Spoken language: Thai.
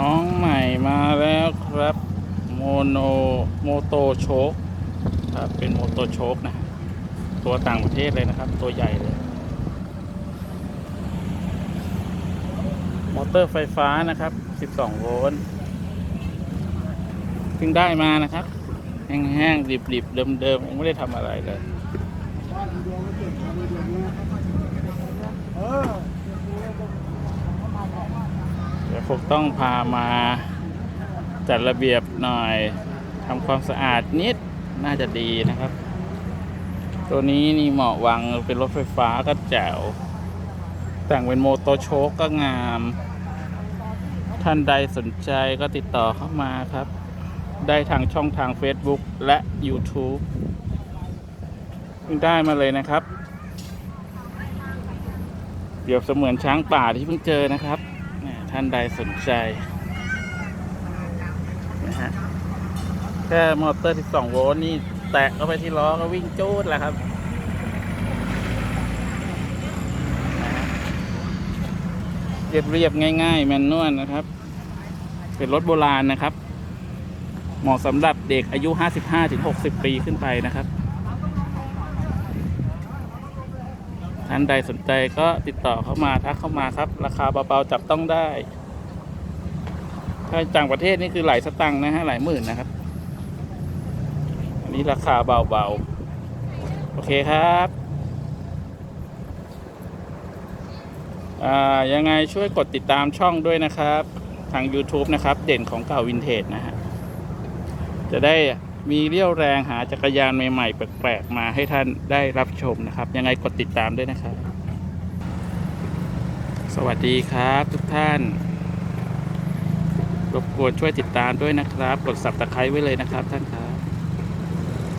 น้องใหม่มาแล้วครับ โมโนโมโตโชคครับเป็นโมโตโชคนะ ตัวต่างประเทศเลยนะครับ ตัวใหญ่เลย มอเตอร์ไฟฟ้านะครับ 12 โวลต์เพิ่งได้มานะครับ แห้งๆดิบๆเดิมๆยังไม่ได้ทำอะไรเลย เดี๋ยว คงต้องพามาจัดระเบียบหน่อยทำความสะอาดนิดน่าจะดีนะครับ ตัวนี้นี่เหมาะวางเป็นรถไฟฟ้าก็แจ๋วแต่งเป็นโมโตโชคก็งาม ท่านใดสนใจก็ติดต่อเข้ามาครับ ได้ทางช่องทาง Facebook และ YouTube ได้มาเลยนะครับ เปรียบเสมือนช้างป่าที่เพิ่งเจอนะครับ ท่านใดสนใจนะฮะแค่มอเตอร์ 12 โวลต์นี่แตะเข้าไปที่ล้อก็วิ่งจูดแล้วครับนะฮะเรียบง่ายๆแมนนวลนะครับ เป็นรถโบราณนะครับ เหมาะสำหรับเด็กอายุ 55-60 ปีขึ้นไปนะครับ ท่านใดสนใจก็ติดต่อเข้ามาทักเข้ามาครับ ราคาเบาๆจับต้องได้ ถ้าต่างประเทศนี่คือหลายสตังค์นะฮะหลายหมื่นนะครับ อันนี้ราคาเบาๆ โอเคครับอ่ายังไงช่วยกดติดตามช่องด้วยนะครับ ทาง YouTube นะครับ เด่นของเก่าวินเทจนะฮะ จะได้ มีเรี่ยวแรงหาจักรยานใหม่ๆ แปลกๆ มาให้ท่านได้รับชมนะครับ ยังไงกดติดตามด้วยนะครับ สวัสดีครับทุกท่าน รบกวนช่วยติดตามด้วยนะครับ กดสับตะไคร้ไว้เลยนะครับท่านครับ